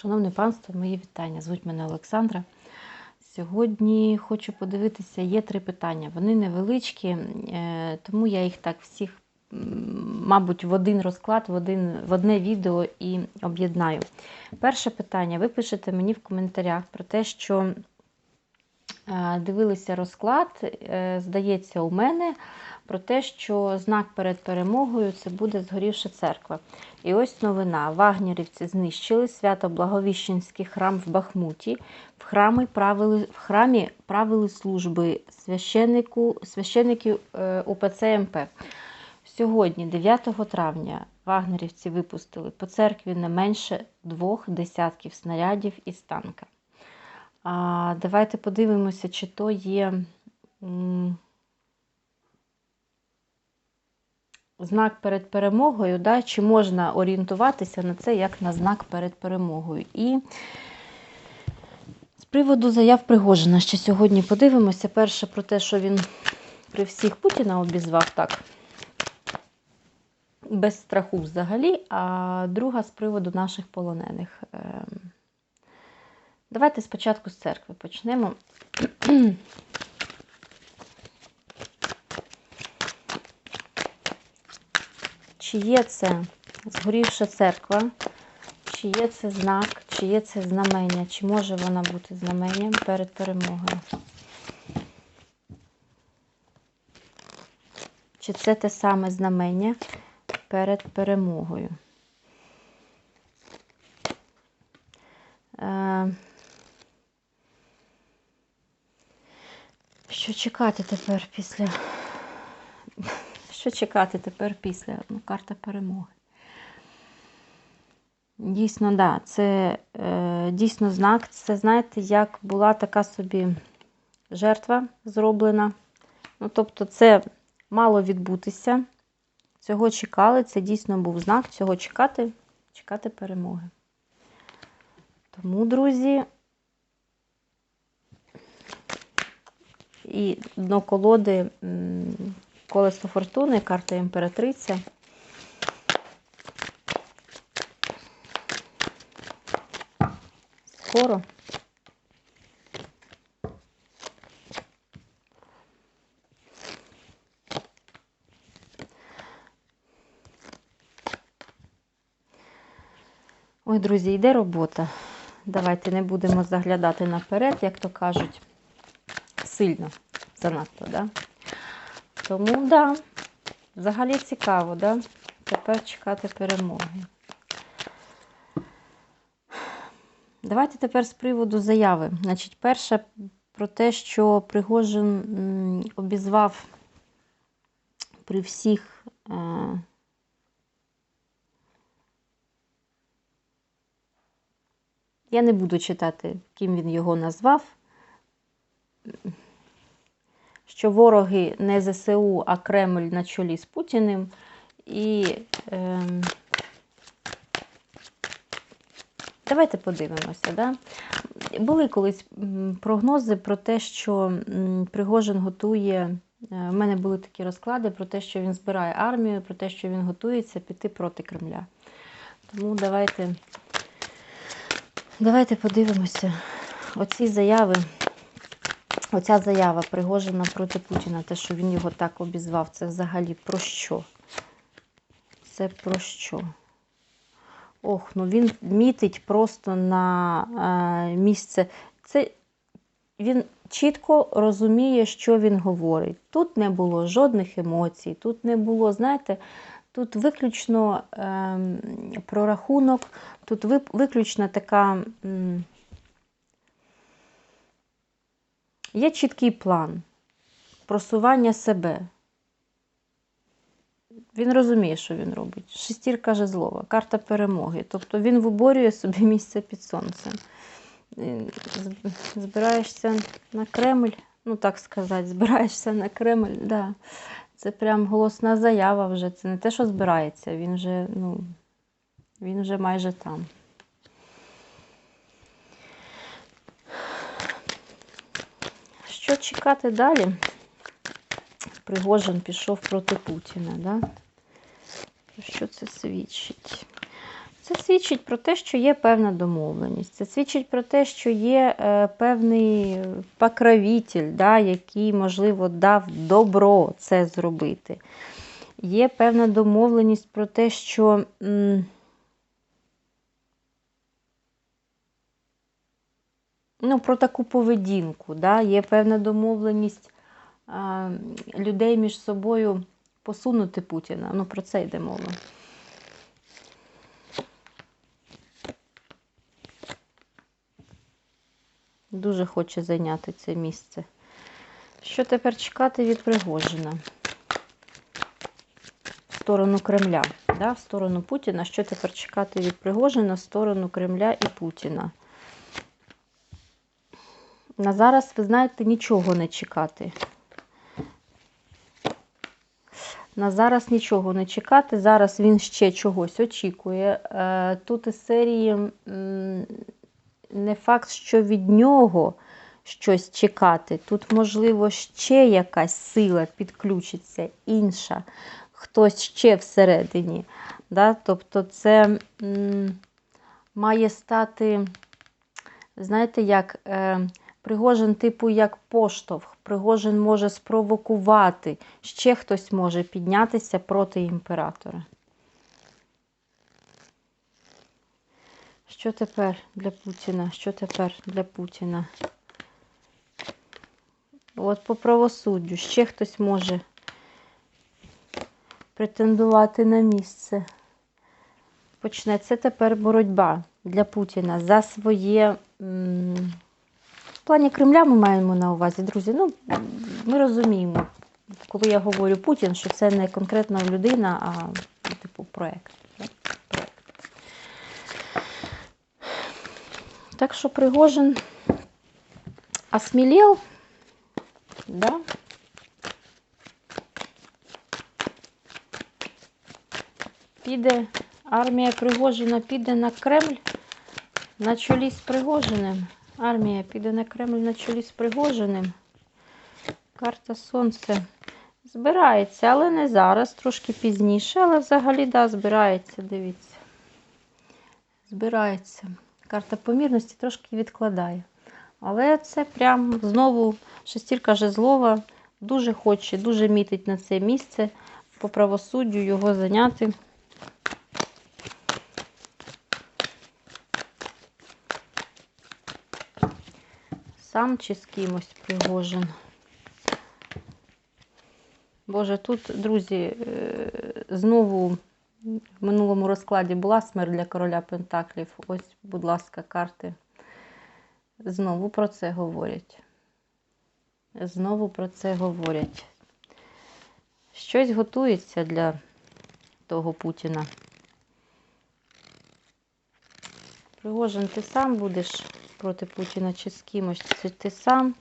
Шановне панство, мої вітання. Звуть мене Олександра. Сьогодні хочу подивитися, є три питання. Вони невеличкі, е, тому я їх так всіх, мабуть, в один розклад, в, один, в одне відео і об'єднаю. Перше питання. Ви пишете мені в коментарях про те, що е, дивилися розклад, е, здається, у мене про те, що знак перед перемогою це буде згорівша церква. І ось новина. Вагнерівці знищили свято-благовіщенський храм в Бахмуті. В храмі правили, в храмі правили служби священнику, священників е, УПЦ МП. Сьогодні, 9 травня, вагнерівці випустили по церкві не менше двох десятків снарядів із танка. А, давайте подивимося, чи то є м, знак перед перемогою, да, чи можна орієнтуватися на це як на знак перед перемогою. І з приводу заяв Пригожина ще сьогодні подивимося. Перше про те, що він при всіх Путіна обізвав так. Без страху взагалі, а друга з приводу наших полонених. Ем, Давайте спочатку з церкви почнемо. Чи є це згорівша церква, чи є це знак, чи є це знамення, чи може вона бути знаменням перед перемогою? Чи це те саме знамення перед перемогою? Е, Що чекати тепер після? Що чекати тепер після ну, карта перемоги? Дійсно, да, це е, дійсно знак. Це, знаєте, як була така собі жертва зроблена. Ну, тобто, це мало відбутися. Цього чекали, це дійсно був знак. Цього чекати, чекати перемоги. Тому, друзі, і дно колоди колесо фортуни, карта імператриця. Скоро. Ой, друзі, йде робота. Давайте не будемо заглядати наперед, як то кажуть, сильно занадто, да? Тому, да, взагалі цікаво, да? Тепер чекати перемоги. Давайте тепер з приводу заяви. Значить, перше про те, що Пригожин обізвав при всіх. Е, Я не буду читати, ким він його назвав. Що вороги не ЗСУ, а Кремль на чолі з Путіним. І е, давайте подивимося. Да? Були колись прогнози про те, що Пригожин готує. У мене були такі розклади про те, що він збирає армію, про те, що він готується піти проти Кремля. Тому давайте. Давайте подивимося. Оці заяви, оця заява Пригожина проти Путіна, те, що він його так обізвав, це взагалі про що? Це про що? Ох, ну він мітить просто на е, місце. Це він чітко розуміє, що він говорить. Тут не було жодних емоцій, тут не було, знаєте, Тут виключно е, прорахунок, тут виключно така м, є чіткий план просування себе. Він розуміє, що він робить. Шестірка жезлова, карта перемоги. Тобто він виборює собі місце під сонцем. Збираєшся на Кремль, ну так сказати, збираєшся на Кремль, да. Це прям голосна заява вже. Це не те, що збирається, він вже, ну, він вже майже там. Що чекати далі? Пригожин пішов проти Путіна, да? Що це свідчить? Це свідчить про те, що є певна домовленість. Це свідчить про те, що є е, певний покровитель, да, який, можливо, дав добро це зробити. Є певна домовленість про те, що. М ну, про таку поведінку. Да? Є певна домовленість а, людей між собою посунути Путіна. Ну, про це йде мова. Дуже хоче зайняти це місце. Що тепер чекати від Пригожина? В сторону Кремля, да? в сторону Путіна. Що тепер чекати від Пригожина в сторону Кремля і Путіна? На зараз, ви знаєте, нічого не чекати. На зараз нічого не чекати. Зараз він ще чогось очікує. Е, тут із серії не факт, що від нього щось чекати. Тут, можливо, ще якась сила підключиться, інша, хтось ще всередині. Да? Тобто, це має стати, знаєте, як. Е, Пригожин, типу, як поштовх. Пригожин може спровокувати. Ще хтось може піднятися проти імператора. Що тепер для Путіна? Що тепер для Путіна? От по правосуддю ще хтось може претендувати на місце. Почнеться тепер боротьба для Путіна за своє. Плані Кремля ми маємо на увазі, друзі. Ну, ми розуміємо, коли я говорю Путін, що це не конкретна людина, а типу проєкт. Так що Пригожин осмілів, да? Піде, армія Пригожина піде на Кремль на чолі з Пригожиним. Армія піде на Кремль на чолі з Пригожиним. Карта Сонце. Збирається, але не зараз, трошки пізніше, але взагалі, да, збирається, дивіться. Збирається. Карта помірності трошки відкладає. Але це прям знову шестірка жезлова. Дуже хоче, дуже мітить на це місце по правосуддю його зайняти. Сам чи з кимось Пригожин. Боже, тут, друзі, е, знову в минулому розкладі була смерть для короля Пентаклів. Ось, будь ласка, карти. Знову про це говорять. Знову про це говорять. Щось готується для того Путіна. Пригожин, ти сам будеш проти Путіна чи з кимось. Це ти сам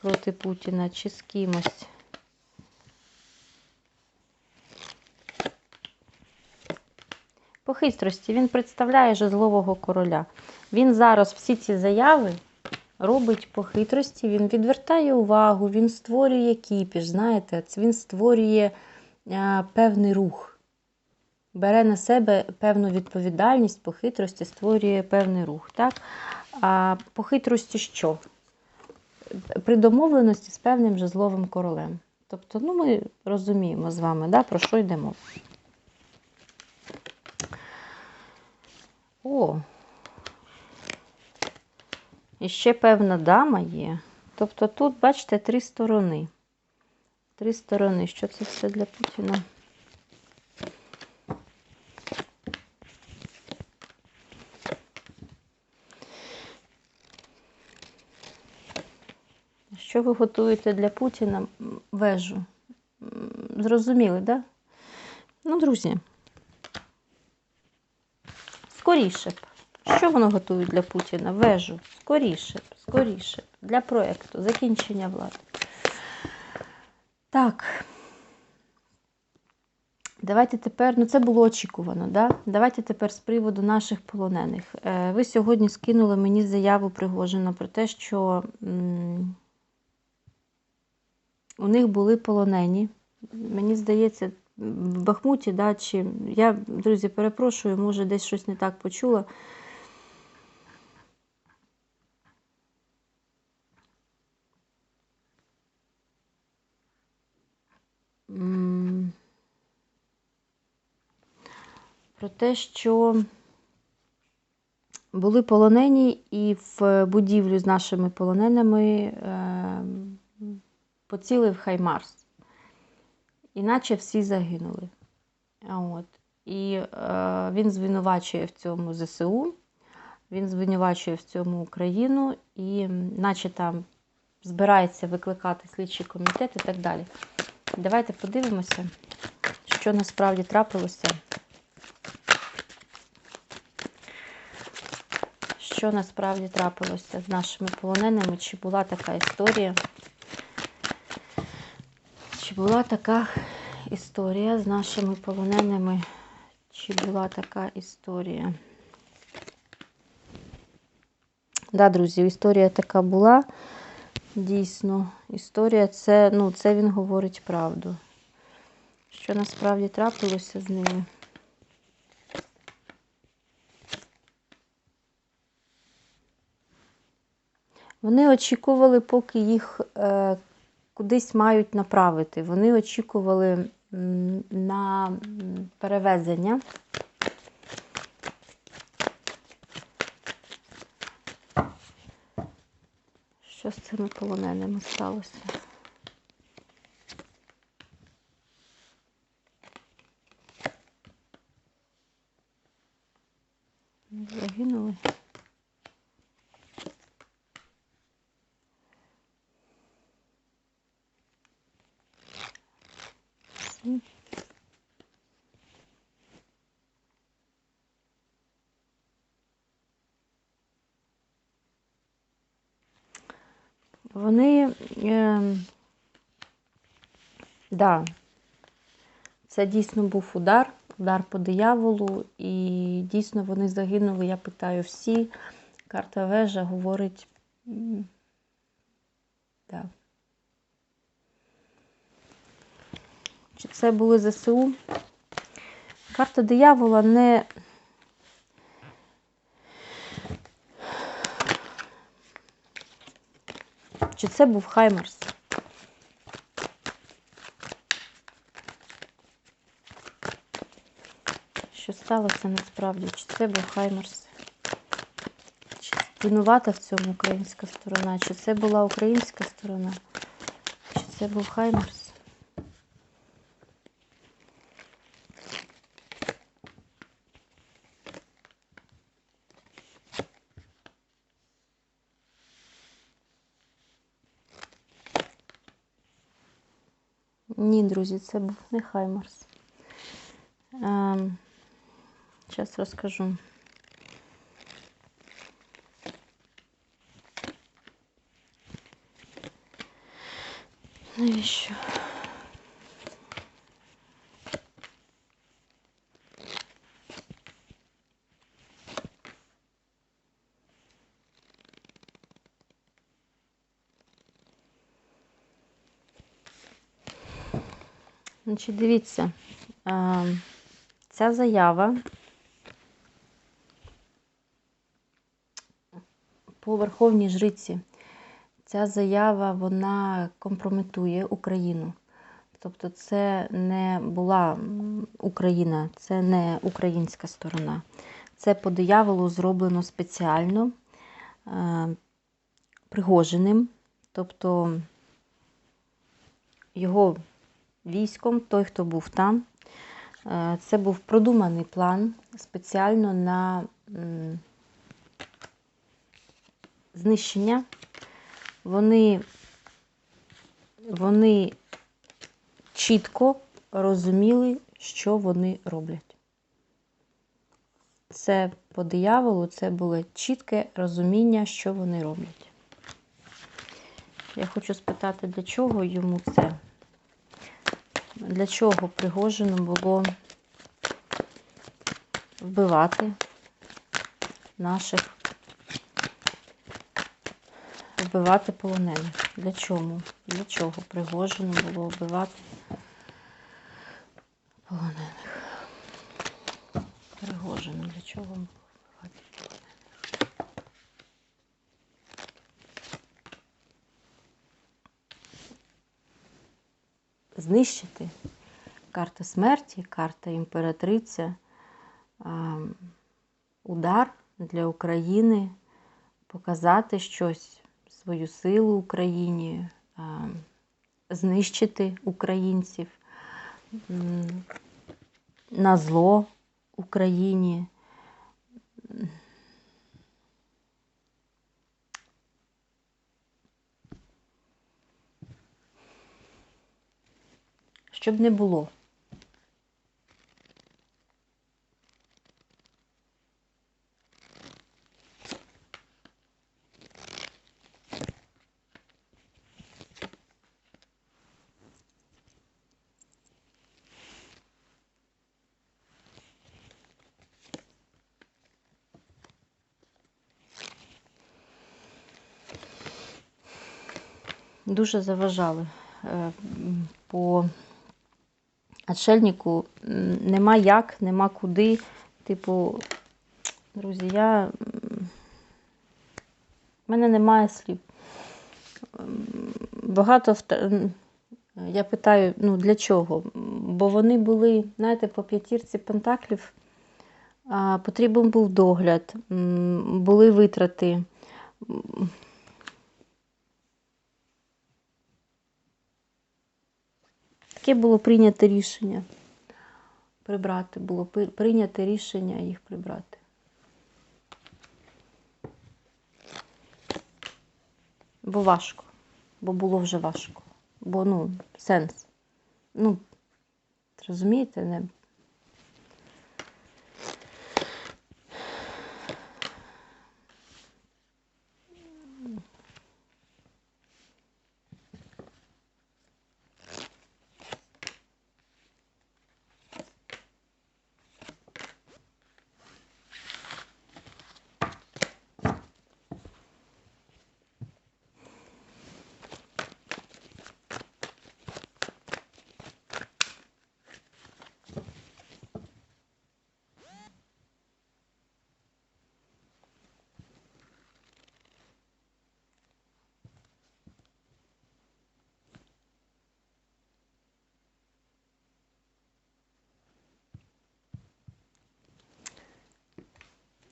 проти Путіна чи з кимось. По хитрості він представляє жезлового короля. Він зараз всі ці заяви робить по хитрості, він відвертає увагу, він створює кіпіш, знаєте, він створює а, певний рух, бере на себе певну відповідальність, по хитрості створює певний рух. Так? А по хитрості що? При домовленості з певним жезловим королем. Тобто, ну, ми розуміємо з вами, да, про що йдемо. О, і ще певна дама є. Тобто тут, бачите, три сторони. Три сторони. Що це все для Путіна? Що ви готуєте для Путіна вежу? Зрозуміли? Да? Ну, друзі, скоріше б. Що воно готує для Путіна? Вежу. Скоріше б, скоріше б. Для проєкту, закінчення влади. Так. Давайте тепер, ну це було очікувано, да? Давайте тепер з приводу наших полонених. Е, ви сьогодні скинули мені заяву Пригожина про те, що. У них були полонені. Мені здається, в Бахмуті, да, чи я, друзі, перепрошую, може десь щось не так почула. Про те, що були полонені, і в будівлю з нашими полоненими е, поцілив Хаймарс. Іначе всі загинули. От. І е, він звинувачує в цьому ЗСУ, він звинувачує в цьому Україну, і наче там збирається викликати слідчий комітет і так далі. Давайте подивимося, що насправді трапилося. Що насправді трапилося з нашими полоненими? Чи була така історія? Була така історія з нашими полоненими? Чи була така історія? Да, друзі, історія така була. Дійсно, історія це, ну, це він говорить правду. Що насправді трапилося з ними? Вони очікували, поки їх е, кудись мають направити. Вони очікували на перевезення. Що з цими полоненими сталося? Загинули. Вони, е, да, це дійсно був удар, удар по дияволу, і дійсно вони загинули. Я питаю всі. Карта вежа говорить. Да. Чи це були ЗСУ? Карта диявола не. Чи це був Хаймерс? Що сталося насправді? Чи це був Хаймерс? Чи винувата в цьому українська сторона? Чи це була українська сторона? Чи це був Хаймерс? Ні, друзі, це був не Хаймарс. Ем, Зараз розкажу. Навіщо? Значить, дивіться, ця заява по Верховній Жриці. Ця заява вона компрометує Україну. Тобто, це не була Україна, це не українська сторона. Це по дияволу зроблено спеціально Пригожиним, тобто його військом, той, хто був там. Е, Це був продуманий план спеціально на знищення. Вони, вони чітко розуміли, що вони роблять. Це по дияволу, це було чітке розуміння, що вони роблять. Я хочу спитати, для чого йому це? Для чого Пригожину було вбивати наших, вбивати полонених? Для чому? Для чого Пригожину було вбивати знищити. Карта смерті, карта імператриця, удар для України, показати щось, свою силу Україні, знищити українців на зло Україні. Щоб не було. Дуже заважали. Е, По отшельнику нема як, нема куди. Типу, друзі, я. в мене немає слів. Багато м, я питаю, ну для чого? Бо вони були, знаєте, по п'ятірці пентаклів потрібен був догляд, були витрати. Таке було прийнято рішення прибрати. Було прийнято рішення їх прибрати. Бо важко. Бо було вже важко. Бо ну, сенс. Ну, розумієте, не.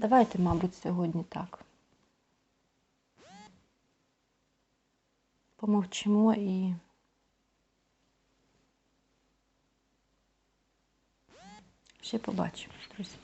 Давайте, мабуть, сьогодні так. Помовчимо і. Ще побачимо, друзі.